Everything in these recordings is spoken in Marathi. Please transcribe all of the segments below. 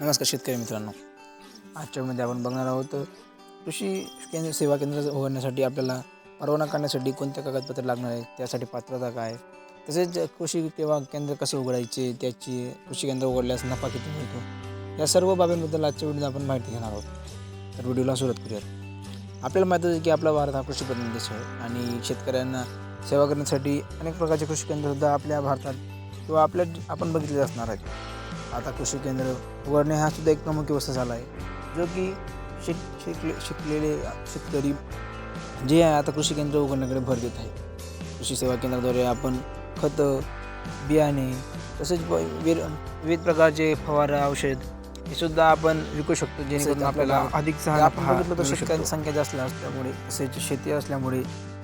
नमस्कार शेतकरी मित्रांनो. आजच्या मध्ये आपण बघणार आहोत कृषी केंद्र सेवा केंद्र उघडण्यासाठी आपल्याला परवाना काढण्यासाठी कोणते कागदपत्र लागणार आहे त्यासाठी पात्रता काय तसेच कृषी सेवा केंद्र कसे उघडायचे त्याची कृषी केंद्र उघडल्यास नफा किती मिळतो या सर्व बाबींबद्दल आजच्या व्हिडिओ आपण माहिती घेणार आहोत. तर व्हिडिओला सुरुवात करूयात. आपल्याला माहिती आहे की आपला भारत हा कृषीप्रधान देश आहे आणि शेतकऱ्यांना सेवा करण्यासाठी अनेक प्रकारचे कृषी केंद्रसुद्धा आपल्या भारतात किंवा आपल्या आपण बघितले असणार आहेत. आता कृषी केंद्र उघडणे हा सुद्धा एक प्रमुख व्यवस्था झाला आहे. जो की शिक शिकले शिकलेले शेतकरी जे आहे आता कृषी केंद्र उघडण्याकडे भर देत आहे कृषी सेवा केंद्राद्वारे आपण खतं बियाणे तसेच विर- विविध प्रकारचे फवारा औषध हे सुद्धा आपण विकू शकतो जेणेकरून आपल्याला अधिक आपण बघितलं तर शेतकऱ्यांची संख्या जास्त असल्यामुळे तसेच शेती असल्यामुळे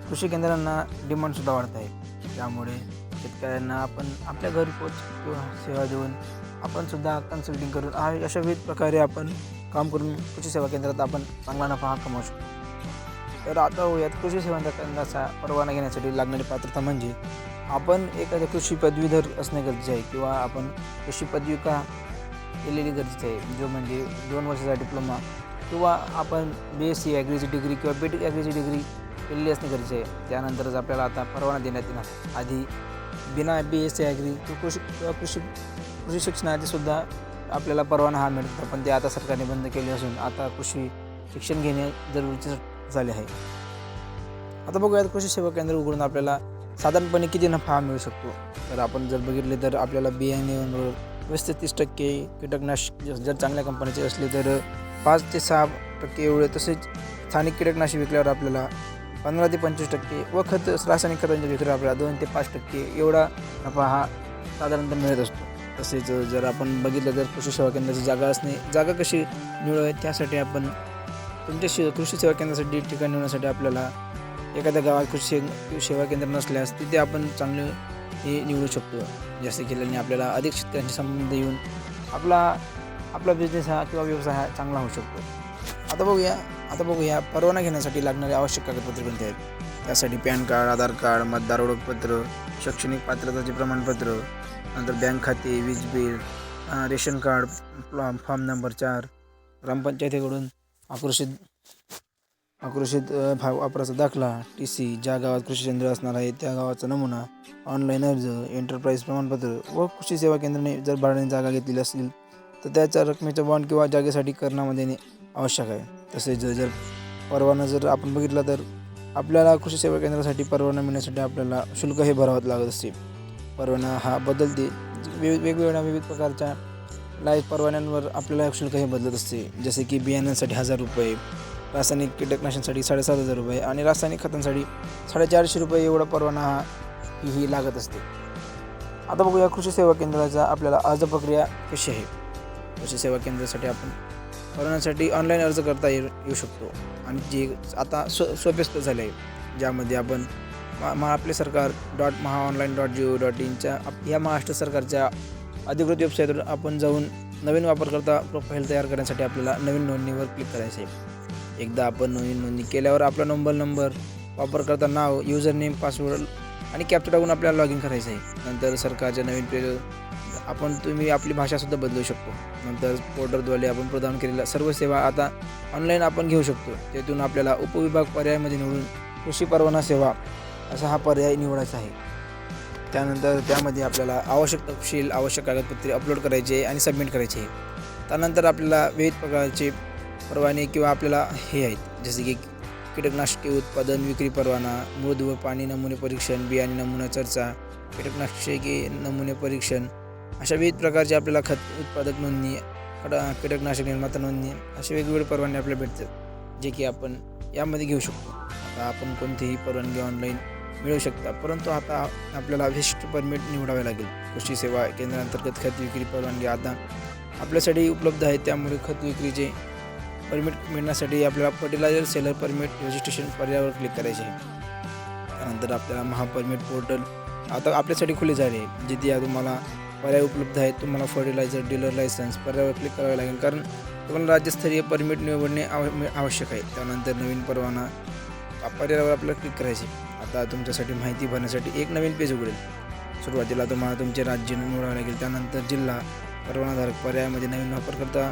कृषी केंद्रांना डिमांडसुद्धा वाढत आहे. त्यामुळे शेतकऱ्यांना आपण आपल्या घरी पोच किंवा सेवा देऊन आपण सुद्धा कन्सल्टिंग करून आहे. अशा विविध प्रकारे आपण काम करून कृषी सेवा केंद्रात आपण चांगला नफा हा कमावू शकतो. तर आता होऊयात कृषी सेवा केंद्राचा परवाना घेण्यासाठी लागणारी पात्रता म्हणजे आपण एखाद्या कृषी पदवीधर असणे गरजेचे आहे किंवा आपण कृषी पदविका केलेली गरजेची आहे जो म्हणजे दोन वर्षाचा डिप्लोमा किंवा आपण बी एस सी ॲग्रीची डिग्री किंवा बी टेक ॲग्रीची डिग्री केलेली असणे गरजेचे आहे. त्यानंतरच आपल्याला आता परवाना देण्यात येणार. आधी बिना बी एस सी ॲग्री किंवा कृषी किंवा कृषी कृषी शिक्षणाआधी सुद्धा आपल्याला परवाना हा मिळत होता पण ते आता सरकारने बंद केले असून आता कृषी शिक्षण घेणे जरुरीचे झाले आहे. आता बघूयात कृषी सेवा केंद्र उघडून आपल्याला साधारणपणे किती नफा हा मिळू शकतो? तर आपण जर बघितले तर आपल्याला बियाणे वीस ते तीस टक्के कीटकनाशक जर चांगल्या कंपनीचे असले तर पाच ते सहा टक्के एवढे तसेच स्थानिक कीटकनाशक विकल्यावर आपल्याला पंधरा ते पंचवीस टक्के व खत रासायनिक खतांच्या विक्रीवर आपल्याला दोन ते पाच टक्के एवढा नफा हा साधारणतः मिळत असतो. तसेच जर आपण बघितलं तर कृषी सेवा केंद्राची जागा असणे जागा कशी निवडावी त्यासाठी आपण तुमच्या शे कृषी सेवा केंद्रासाठी ठिकाण निवडण्यासाठी आपल्याला एखाद्या गावात कृषी सेवा केंद्र नसल्यास तिथे आपण चांगले हे निवडू शकतो. जास्त केल्याने आपल्याला अधिक शेतकऱ्यांशी संबंध येऊन आपला आपला बिझनेस हा किंवा व्यवसाय हा चांगला होऊ शकतो. आता बघूया आता बघूया परवाना घेण्यासाठी लागणारे आवश्यक कागदपत्रे कोणते आहेत? त्यासाठी पॅन कार्ड आधार कार्ड मतदार ओळखपत्र शैक्षणिक पात्रताचे प्रमाणपत्र नंतर बँक खाते वीज बिल रेशन कार्ड प्लॉ- फॉर्म नंबर चार ग्रामपंचायतीकडून आक्रोशित आक्रोशित अं, भाव वापराचा दाखला टी सी ज्या गावात कृषी केंद्र असणार आहे त्या गावाचा नमुना ऑनलाईन अर्ज एंटरप्राइज प्रमाणपत्र व कृषी सेवा केंद्राने जर भाड्याने जागा घेतलेली असेल तर त्याच्या रकमेचा बॉन्ड किंवा जागेसाठी करणामध्ये आवश्यक आहे. तसेच जर जर परवाना जर आपण बघितला तर आपल्याला कृषी सेवा केंद्रासाठी परवाना मिळण्यासाठी आपल्याला शुल्क हे भरावं लागत असते. परवाना हा बदलते. विविध वेगवेगळ्या विविध प्रकारच्या लाईफ परवान्यांवर आपल्याला शुल्क हे बदलत असते. जसे की बियाण्यांसाठी हजार रुपये रासायनिक कीटकनाशकांसाठी साडेसात हजार रुपये आणि रासायनिक खतांसाठी साडेचारशे रुपये एवढा परवाना हा ही ही लागत असते. आता बघूया कृषी सेवा केंद्राचा आपल्याला अर्ज प्रक्रिया कशी आहे. कृषी सेवा केंद्रासाठी आपण परवान्यासाठी ऑनलाईन अर्ज करता येऊ येऊ शकतो. आणि जे आता सो सोपेस्त झाले आहे ज्यामध्ये आपण मा Aaple Sarkar dot Maha online dot G O dot इनच्या ह्या या महाराष्ट्र सरकारच्या अधिकृत वेबसाईटवर आपण जाऊन नवीन वापरकर्ता प्रोफाईल तयार करण्यासाठी आपल्याला नवीन नोंदणीवर क्लिक करायचं आहे. एकदा आपण नवीन नोंदणी केल्यावर आपला नंबर नंबर वापरकर्ता नाव युजर नेम पासवर्ड आणि कॅप्चर टाकून आपल्याला लॉग इन करायचं आहे. नंतर सरकारच्या नवीन पेज आपण तुम्ही आपली भाषासुद्धा बदलू शकतो. नंतर पोर्टरद्वारे आपण प्रदान केलेल्या सर्व सेवा आता ऑनलाईन आपण घेऊ शकतो. त्यातून आपल्याला उपविभाग पर्यायामध्ये निवडून कृषी परवाना सेवा असा हा पर्याय निवडायचा आहे. त्यानंतर त्यामध्ये आपल्याला आवश्यक तपशील आवश्यक कागदपत्रे अपलोड करायचे आणि सबमिट करायचे. आहे त्यानंतर आपल्याला विविध प्रकारचे परवाने किंवा आपल्याला हे आहेत. जसे की कीटकनाशके उत्पादन विक्री परवाना मृद व पाणी नमुने परीक्षण बियाणे नमुना चर्चा कीटकनाशके नमुने परीक्षण अशा विविध प्रकारचे आपल्याला खत उत्पादक नोंदणी कडा कीटकनाशक निर्माता नोंदणी असे वेगवेगळे परवाने आपल्याला भेटतात जे की आपण यामध्ये घेऊ शकतो. आता आपण कोणतीही परवानगी ऑनलाईन मिळू शकता परंतु आता आपल्याला विशिष्ट परमिट निवडावे लागेल. कृषी सेवा केंद्रांतर्गत खत विक्री परवानगी आता आपल्यासाठी उपलब्ध आहे. त्यामुळे खत विक्रीचे परमिट मिळण्यासाठी आपल्याला फर्टिलायझर सेलर परमिट रजिस्ट्रेशन पर्यायावर क्लिक करायचे आहे. त्यानंतर आपल्याला महापरमिट पोर्टल आता आपल्यासाठी खुले झाले आहे जिथे तुम्हाला पर्याय उपलब्ध आहेत. तुम्हाला फर्टिलायझर डीलर लायसन्स पर्यायावर क्लिक करावे लागेल. कारण तुम्हाला राज्यस्तरीय परमिट निवडणे आव आवश्यक आहे. त्यानंतर नवीन परवाना पर्यायावर आपल्याला क्लिक करायचे. आता तुमच्यासाठी माहिती भरण्यासाठी एक नवीन पेज उघडेल. सुरुवातीला तुम्हाला तुमचे राज्य निवडावे लागेल. त्यानंतर जिल्हा परवानाधारक पर्यायामध्ये नवीन वापरकर्ता.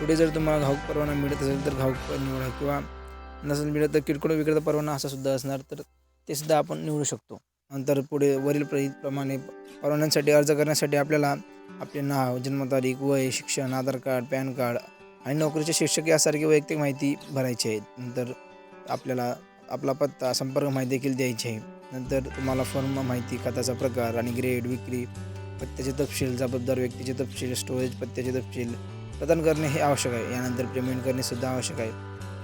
पुढे जर तुम्हाला घाऊक परवाना मिळत असेल तर घाऊक निवडा. किंवा नसेल मिळत तर किरकोळ विक्रेता परवाना असा सुद्धा असणार तर ते सुद्धा आपण निवडू शकतो. नंतर पुढे वरील प्रमाणे परवान्यांसाठी अर्ज करण्यासाठी आपल्याला आपले नाव जन्मतारीख वय शिक्षण आधार कार्ड पॅन कार्ड आणि नोकरीचे शिक्षक यासारखी वैयक्तिक माहिती भरायची आहे. नंतर आपल्याला आपला पत्ता संपर्क माहिती देखील द्यायची आहे. नंतर तुम्हाला फॉर्म माहिती खताचा प्रकार आणि ग्रेड विक्री पत्त्याचे तपशील जबाबदार व्यक्तीचे तपशील स्टोरेज पत्त्याचे तपशील प्रदान करणे हे आवश्यक आहे. यानंतर पेमेंट करणेसुद्धा आवश्यक आहे.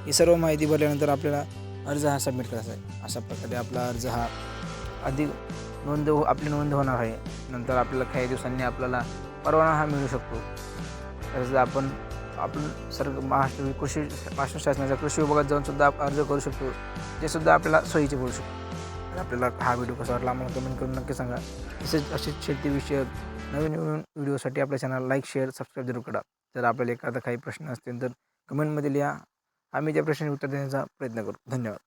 ही सर्व माहिती भरल्यानंतर आपल्याला अर्ज हा सबमिट करायचा आहे. अशा प्रकारे आपला अर्ज हा अधिक नोंद हो आपली नोंद होणार आहे. नंतर आपल्याला काही दिवसांनी आपल्याला परवाना हा मिळू शकतो. तसंच आपण आपण सर्व महाराष्ट्र कृषी महाराष्ट्र शासनाच्या कृषी विभागात जाऊन सुद्धा अर्ज करू शकतो. ते सुद्धा आपल्याला सोयीचे पडू शकतो. आपल्याला हा व्हिडिओ कसा वाटला आम्हाला कमेंट करून नक्की सांगा. तसेच असेच शेतीविषयक नवीन नवीन व्हिडिओसाठी आपल्या चॅनल लाईक शेअर सबस्क्राईब जरूर करा. जर आपल्याला एखादा काही प्रश्न असतील तर कमेंटमध्ये लिहा. आम्ही त्या प्रश्नाचे उत्तर देण्याचा प्रयत्न करू. धन्यवाद.